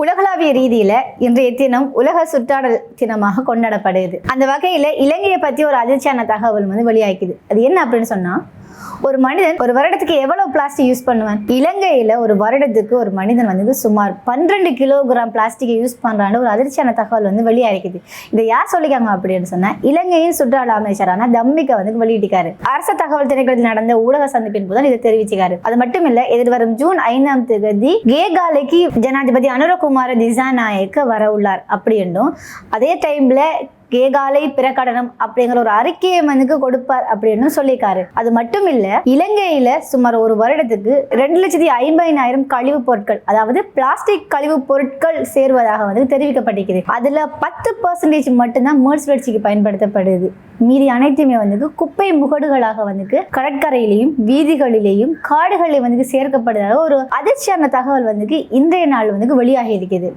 உலகளாவிய ரீதியில இன்றைய தினம் உலக சுற்றாடல் தினமாக கொண்டாடப்படுது அந்த வகையில இலங்கையை பத்தி ஒரு அதிர்ச்சியான தகவல் வந்து வெளியாகிக்குது. அது என்ன அப்படின்னு சொன்னா ஒரு மனிதன் ஒரு வருடத்துக்கு எவ்வளவு பிளாஸ்டிக் யூஸ் பண்ணுவான்? இலங்கையில ஒரு வருடத்துக்கு ஒரு மனிதன் வந்து சுமார் பன்னிரெண்டு கிலோகிராம் பிளாஸ்டிக்கை யூஸ் பண்றான்னு ஒரு அதிர்ச்சியான தகவல் வந்து வெளியாகிக்குது. இதை யார் சொல்லிக்காங்க அப்படின்னு சொன்னா இலங்கையின் சுற்றுலா அமைச்சரான தம்மிக்க வந்து வெளியிட்டிருக்காரு. அரசு தகவல் திணைக்களத்தில் நடந்த ஊடக சந்திப்பின் போது இதை தெரிவிச்சுக்காரு அது மட்டும் இல்ல எதிர்வரும் ஜூன் ஐந்தாம் தேதி கேகாலைக்கு ஜனாதிபதி அனுரகுமார திசாநாயக்க வர உள்ளார் அப்படி என்றும் அதே டைம்ல கேகாலை பிரகடனம் அப்படிங்கிற ஒரு அறிக்கையை மனுக்கு கொடுப்பார் அப்படின்னு சொல்லியிருக்காரு. அது மட்டும் இல்ல இலங்கையில சுமார் ஒரு வருடத்துக்கு ரெண்டு லட்சத்தி ஐம்பதினாயிரம் கழிவுப் பொருட்கள் அதாவது பிளாஸ்டிக் கழிவு பொருட்கள் சேர்வதாக வந்து தெரிவிக்கப்பட்டிருக்குது. அதுல பத்து பர்சன்டேஜ் மட்டும்தான் மேர்ஸ்வெட்சிக்கு பயன்படுத்தப்படுது. மீதி அனைத்துமே வந்து குப்பை முகடுகளாக வந்து கடற்கரையிலையும் வீதிகளிலேயும் காடுகளில் வந்து சேர்க்கப்படுவதாக ஒரு அதிர்ச்சியான தகவல் வந்து இன்றைய நாள் வந்து வெளியாகி இருக்குது